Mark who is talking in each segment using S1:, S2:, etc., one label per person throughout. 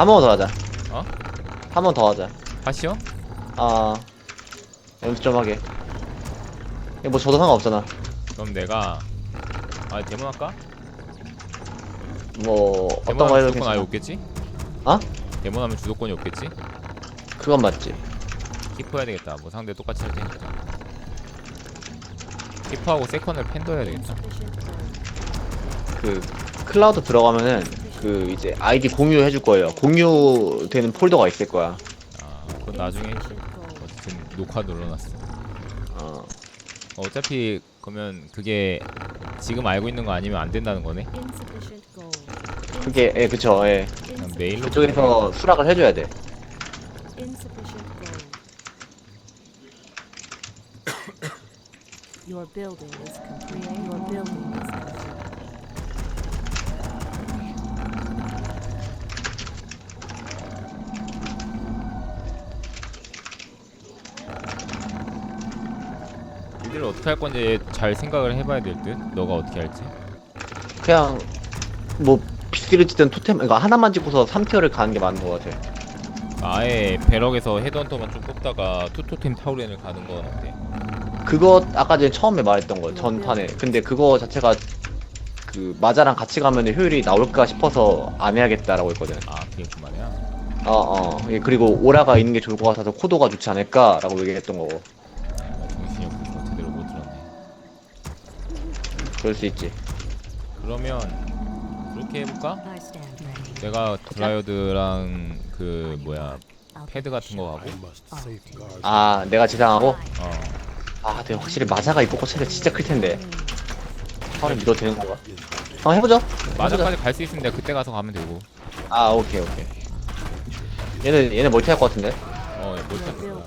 S1: 한번 더 하자.
S2: 어?
S1: 한 번 더 하자.
S2: 다시요?
S1: 아, 연습 좀 하게. 이거 뭐 저도 상관없잖아.
S2: 그럼 내가 아 데몬 할까?
S1: 뭐 어떤 거
S2: 데몬하면
S1: 해도
S2: 주도권 아예
S1: 괜찮아.
S2: 없겠지?
S1: 어?
S2: 데몬 하면 주도권이 없겠지?
S1: 그건 맞지.
S2: 키퍼 해야 되겠다 뭐 상대 똑같이 할 테니까 키퍼하고 세컨을 팬더 해야 되겠다
S1: 그 클라우드 들어가면은 그 이제 아이디 공유해 줄 거예요. 공유되는 폴더가 있을 거야.
S2: 아 그건 나중에 어쨌든 녹화 눌러놨어
S1: 어,
S2: 어, 어차피 그러면 그게 지금 알고 있는 거 아니면 안 된다는 거네
S1: 그게 예, 그쵸. 예.
S2: 그냥 메일로
S1: 그쪽에서 수락을 해 줘야 돼.
S3: Your building is complete. Your building is complete.
S2: 이들을 어떻게 할 건지 잘 생각을 해봐야 될 듯. 너가 어떻게 할지.
S1: 그냥 뭐 비스기를 찍든 토템 그러니까 하나만 찍고서 3티어를 가는 게 맞는 것 같아.
S2: 아예 배럭에서 헤드헌터만 좀 뽑다가 투토템 타우렌을 가는 건 어때?
S1: 그거 아까 전에 처음에 말했던 거 전판에. 근데 그거 자체가 그 마자랑 같이 가면 효율이 나올까 싶어서 안 해야겠다라고 했거든.
S2: 아 그게 그 말이야.
S1: 어 어. 예, 그리고 오라가 있는 게 좋을 것 같아서 코도가 좋지 않을까라고 얘기했던 거고. 그럴 수 있지.
S2: 그러면 그렇게 해볼까? 내가 드라이어드랑 그 뭐야 패드 같은 거 하고.
S1: 아 내가 지상하고.
S2: 어.
S1: 아 근데 확실히 마자가 이뽀고 차이가 진짜 클 텐데. 타워를 믿어도 되는 건가? 한번 해보죠.
S2: 마저까지 갈 수 있으면 내가 그때 가서 가면 되고.
S1: 아 오케이 오케이. 얘는 얘는 멀티 할 것 같은데.
S2: 어, 못 잡고.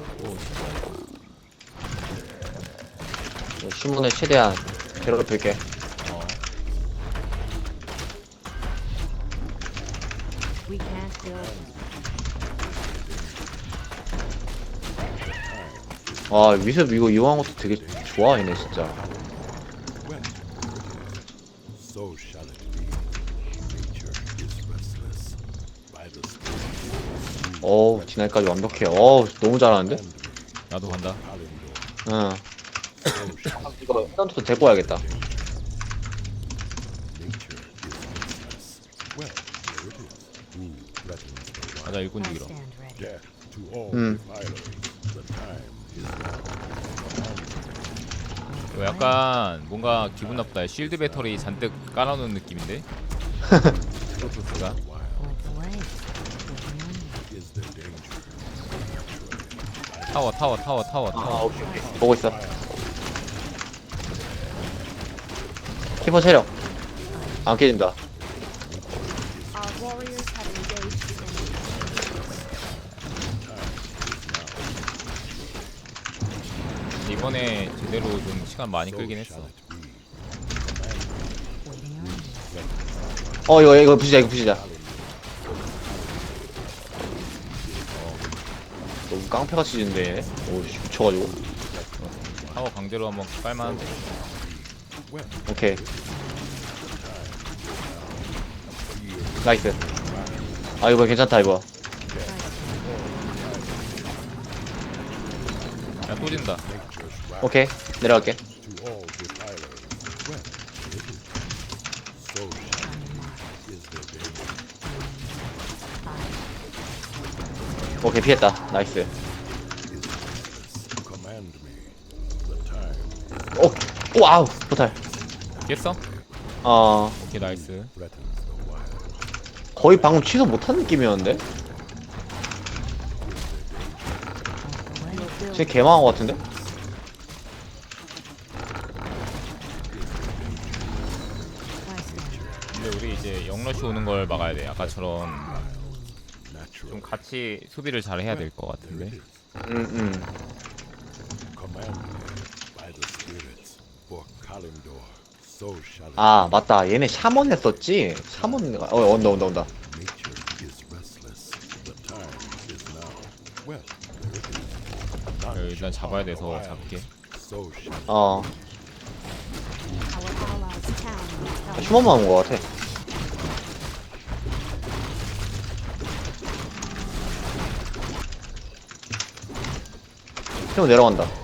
S1: 신문을 최대한 괴롭힐게.
S2: 어.
S3: We can't build.
S1: 와 위습 이거 이용한 것도 되게 좋아 얘네 진짜.
S4: So shall it be. Nature is restless. By the spirit
S1: 어우 디날까지 완벽해. 어우 너무 잘하는데?
S2: 나도 간다.
S1: 응. 이거 헤던트도 데리고 와야겠다.
S2: 가자 일꾼 죽이러.
S1: Hmm.
S4: now.
S2: 이거 약간 뭔가 기분 나쁘다. 쉴드 배터리 잔뜩 깔아놓은 느낌인데. 프로토스가.
S4: Danger.
S2: 타워 타워 타워 타워
S1: 아
S2: 타워.
S1: 보고 있어. 키퍼 체력. 안 깨진다.
S3: In
S2: 이번에 제대로 좀 시간 많이 끌긴 했어.
S1: 어 이거 이거 부시자 이거 부시자. 너무 깡패같이 지는데. 오 씨, 미쳐가지고.
S2: 타워 강제로 한번 깔만한데.
S1: 오케이. 나이스. 아 이거 괜찮다 이거.
S2: 야 또 진다.
S1: 오케이 내려갈게. 오케이 피했다. 나이스. 오 와우 포탈.
S2: 깼어?
S1: 어
S2: 오케이 나이스.
S1: 거의 방금 취소 못한 느낌이었는데. 쟤 개망한 것 같은데?
S2: 근데 우리 이제 영러시 오는 걸 막아야 돼. 아까처럼. 좀 같이 수비를 잘 해야 될 것 같은데.
S1: 응응.
S4: Command me by the spirits. For Kalimdor.
S1: 아 맞다. 얘네 샤먼 했었지? 샤먼 어 온다 온다 온다.
S2: 네, 일단 잡아야 돼서 잡게.
S1: 어. 슈먼만 온거 같아. 형 내려간다.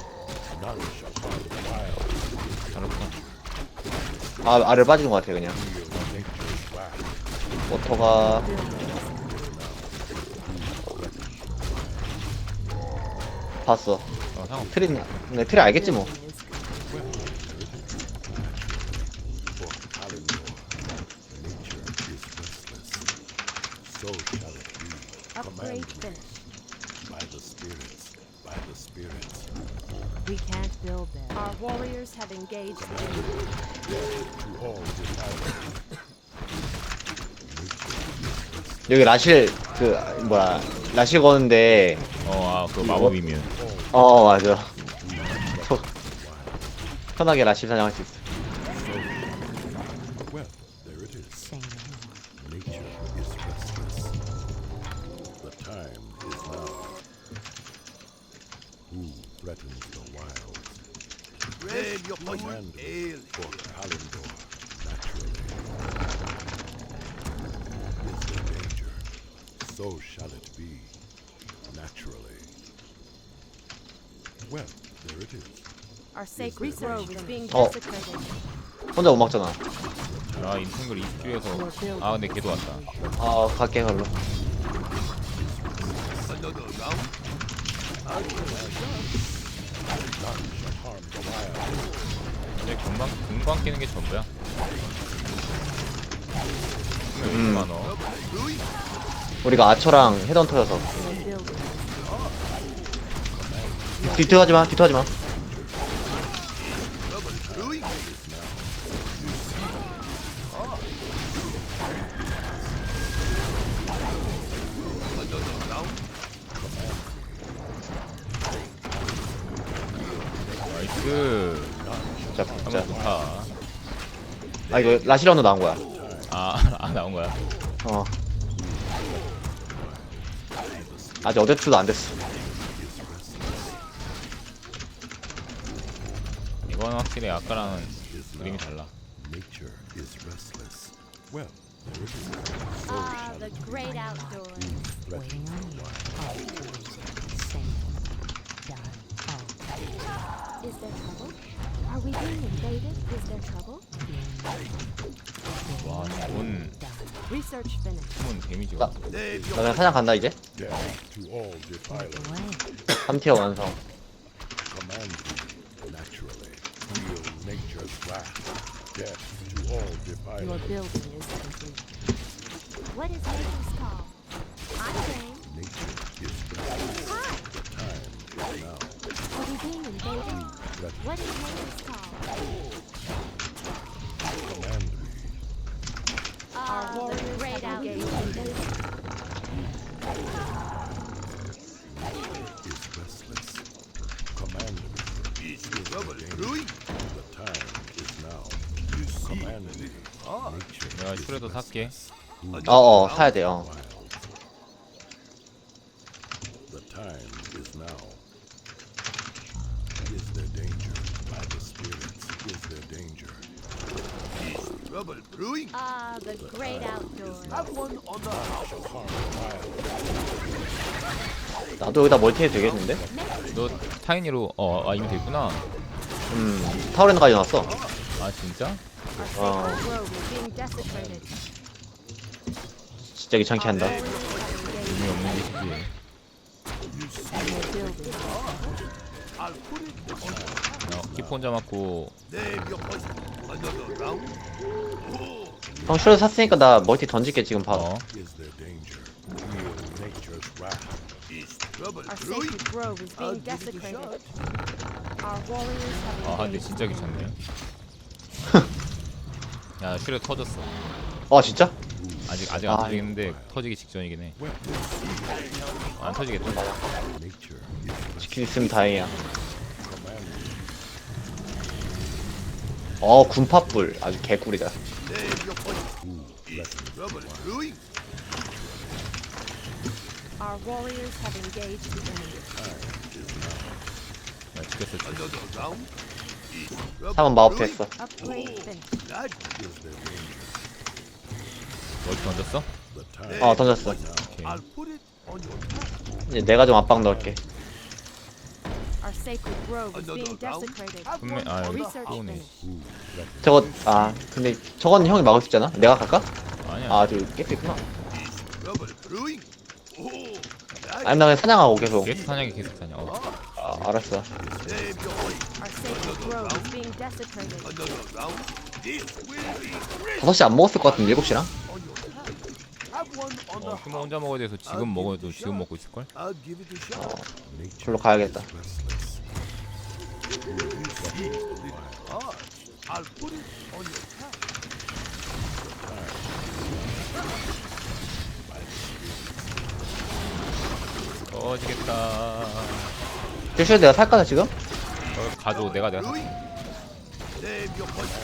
S1: 아, 아래를 빠지는 것 같아, 그냥. 워터가. 봤어.
S2: 어
S1: 트리, 네, 트리 알겠지 뭐.
S3: Upgrade finished.
S4: by the spirits, by the spirits.
S3: We can't build there. Our warriors have engaged the enemy.
S4: To all defilement.
S1: 여기 라실, 그, 뭐야, 라실 거는데,
S2: 어아그 마법이면
S1: 어, 맞아. 저- 편하게 라실 사냥할 수 있어.
S4: Command for Kalendor, naturally. Is there danger? So shall it be, naturally. Well, there it is.
S3: Our sacred grove is being
S1: Oh.
S3: desecrated.
S1: 혼자 못 막잖아.
S2: 아 인생글 20주에서 아 근데 걔도 왔다
S1: 아, 갈게, 걸로.
S4: Harm the wild.
S2: 근데 금방 금방 끼는 게 전부야 왜 이렇게 많어
S1: 우리가 아처랑 헤던
S3: building.
S1: 뒤틀하지 마, 뒤틀하지 마. 아, 이거 라실언도 나온 거야.
S2: 아, 아 나온 거야
S1: 어. 아직 어데트도 안 됐어.
S2: 이건 확실히 아까랑은 그림이 달라
S4: Nature is restless. Well, there is.
S5: Ah, the great outdoors.
S3: Waiting on you. Same. Done. All.
S5: Is there trouble? Are we being invaded? Is there trouble?
S2: 와 좋은
S3: Research finished.
S2: 좋은 데미지가
S1: 나, 나 그냥 사냥 간다, 이제.
S4: Death to all.
S3: Away.
S1: 3티어 완성.
S4: Command thee, naturally. Feel nature's wrath. Death to all
S3: Your
S4: defilement.
S3: building is complete.
S5: What is nature's call? I'm game.
S4: Nature is restless.
S5: Hi.
S4: Time is now.
S5: Are we being invaded? What is nature's call?
S4: command me.
S5: Ah, the
S3: warriors
S5: great
S3: have engaged
S5: outdoors.
S4: is restless. Command me. Is the danger. The time is now. Command me. Nature
S2: 내가
S4: is
S2: 슈레더 살게
S1: 어어, 사야 돼, 어.
S4: wild. The time is now. Is there danger? By the spirits, is there danger?
S5: Ah, the great outdoors.
S4: Shall harm the wild.
S1: 나도 여기다 멀티 해도 되겠는데?
S2: 너 타이니로 어 아, 이미 됐구나
S1: 음, 타워랜드까지 나왔어.
S2: 아 진짜?
S3: Our
S1: Oh.
S3: sacred grove is being desecrated.
S1: 진짜 귀찮게 한다.
S3: Have.
S2: 의미 없는 게 쉽지
S3: Your building.
S2: 어, 혼자 맞고
S1: 형 슈레 샀으니까 나 멀티 던질게, 지금 바로.
S2: 어
S4: Is there danger? Feel nature's wrath.
S3: Our sacred grove is being desecrated. Our warriors have
S2: 아 근데. 진짜 귀찮네 야 슈레 터졌어
S1: 어, 진짜?
S2: 아직 아직 안
S1: 아,
S2: 터지겠는데 터지기 직전이긴 해 안 터지겠다
S4: Nature is restless.
S1: 지킬 수 있으면 다행이야. 어, 군파불. 아주 개꿀이다.
S4: Who threatens
S3: Our warriors have engaged the enemy.
S2: 야 죽였어 죽였어
S1: 3번 마법 됐어.
S3: Upgrade finished.
S4: is there danger?
S2: 멀티 던졌어?
S1: 어, 던졌어. 이제 내가 좀 압박 넣을게.
S3: Our sacred grove is being desecrated.
S2: 분명 아 여기
S3: Research
S2: 또 오네
S3: finished.
S1: 저거 아 근데 저건 형이 막을 수 있잖아 내가 갈까?
S2: 아니야
S1: 아 저기 깨프 있구나.
S4: Oh,
S1: 아니 나 그냥 사냥하고 계속
S2: 계속 사냥이 계속 사냥 어.
S1: 아 알았어
S4: save your life.
S3: Our sacred grove is being desecrated.
S4: Another round. This will be great.
S1: 5시 안 먹었을 것 같은데 7시랑?
S4: On your tab. Have one on the
S2: 어 휴머 혼자 먹어야 돼서 지금 먹어도 지금 먹고 있을 걸?
S4: I'll give it a shot. Nature
S1: 절로 가야겠다
S4: restless. You see the heart. I'll put it on your tab.
S2: 꺼지겠다
S1: 실실 내가 살까나 지금?
S2: 어, 가져 내가 내가.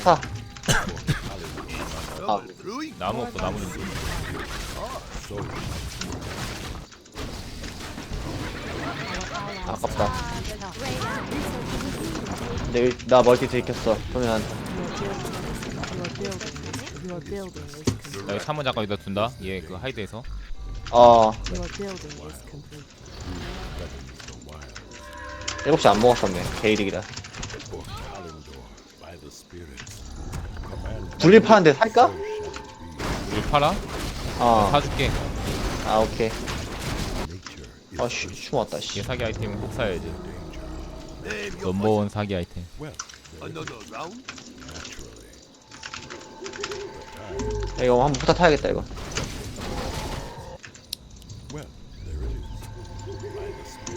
S1: 사
S4: brewing.
S2: 나무 없고 나무는
S1: 아깝다
S3: Great
S1: 근데 일- 나 멀티 들켰어 그러면.
S2: 나 3번 잠깐 여기다 둔다 얘 그 하이드에서
S1: 어
S6: Your building is complete.
S1: 7시 안 먹었었네 개이득이다
S4: For Kalendor by the spirits. Command
S1: 둘리 파는데 살까?
S2: 우리 팔아?
S1: 어.
S2: 사줄게
S1: 아 오케이 춤 왔다
S2: 얘
S1: 씨
S2: 사기 아이템은 꼭 사야지 넘버원 사기 아이템.
S4: Naturally.
S1: 이거 한번 부타 타야겠다 이거.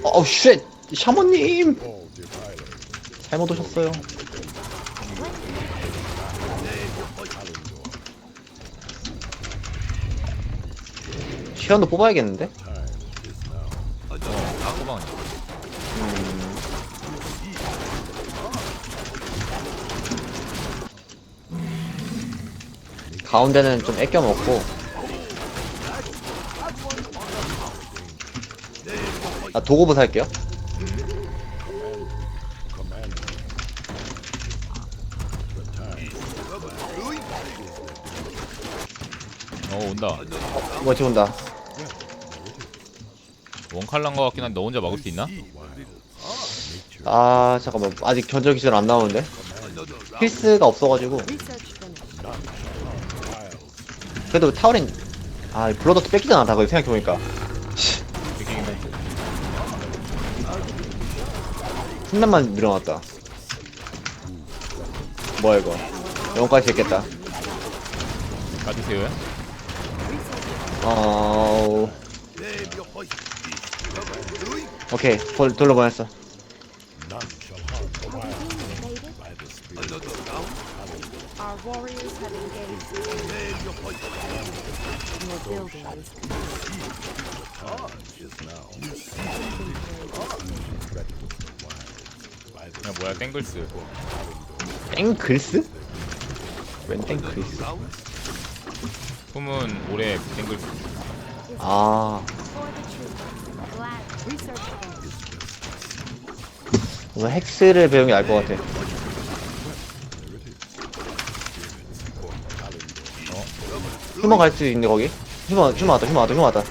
S1: 어우 쉣 샤머님. 잘못 오셨어요 시연도 뽑아야겠는데? 가운데는 좀 애껴 먹고 아 도구부 살게요.
S2: 어 온다
S1: 뭐 지금 온다
S2: 원칼난 거 같긴 한데 너 혼자 막을 수 있나?
S1: 아 잠깐만 아직 견적 기술 안 나오는데 필스가 없어가지고. 그래도 타워린 아 블러드도 뺏기잖아 다 그거 생각해보니까. 훈련만 늘어났다. 뭐야 이거. 영까지 됐겠다.
S2: 까주세요.
S1: 어. 오케이. 돌, 돌로 보냈어
S4: None shall harm the wild. By the spirit. Another round.
S3: Our warriors have engaged.
S4: Save your poison.
S6: Your building is
S2: 그냥 뭐야 땡글스
S1: 땡글스? 웬 땡글스.
S2: 품은 올해 땡글스
S1: 아
S5: For the truth. Glad.
S3: Research finished.
S1: 우선 헥스를 배우는 게 나을 것 같아 휴먼 갈 수 있는데 거기? 휴먼 휴먼 왔다 휴먼 왔다 휴먼 왔다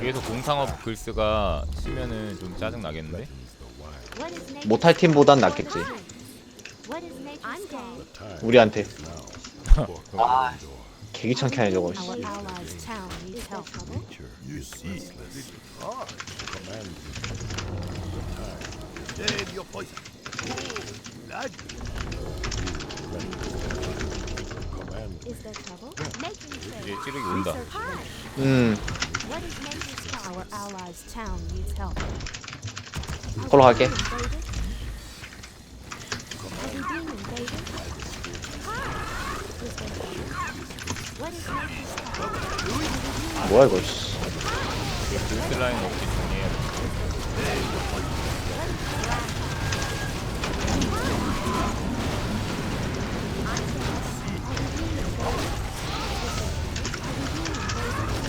S2: 위에서 공상업 글스가 치면은 좀 짜증 나겠는데?
S1: 못할 팀보단 낫겠지 우리한테
S4: now. Kalendor.
S1: 개귀찮게 하네 저거 씨.
S2: 이제. 찌르기 온다.
S1: 음. 걸로 갈게 뭐야 이거 씨.
S2: 빌드라인 없기 전에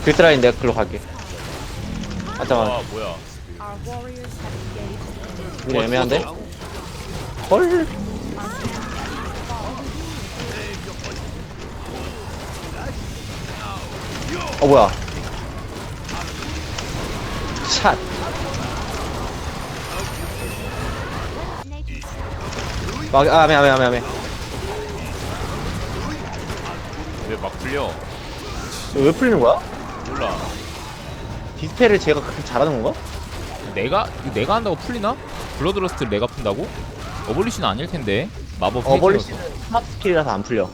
S1: 빌드라인 내가 글로 갈게. 아 잠깐만.
S2: 아 뭐야.
S1: 이거 애매한데? 뭐, 헐어 뭐야? 막, 아, 매, 매, 매, 매.
S2: 왜막 풀려?
S1: 왜 풀리는 거야?
S2: 몰라.
S1: 디스펠을 제가 그렇게 잘하는 건가?
S2: 내가 이거 내가 한다고 풀리나? 블러드러스트를 내가 푼다고? 어볼리시는 아닐 텐데 마법
S1: 어벌리시는. 스마트 스킬이라서 안 풀려.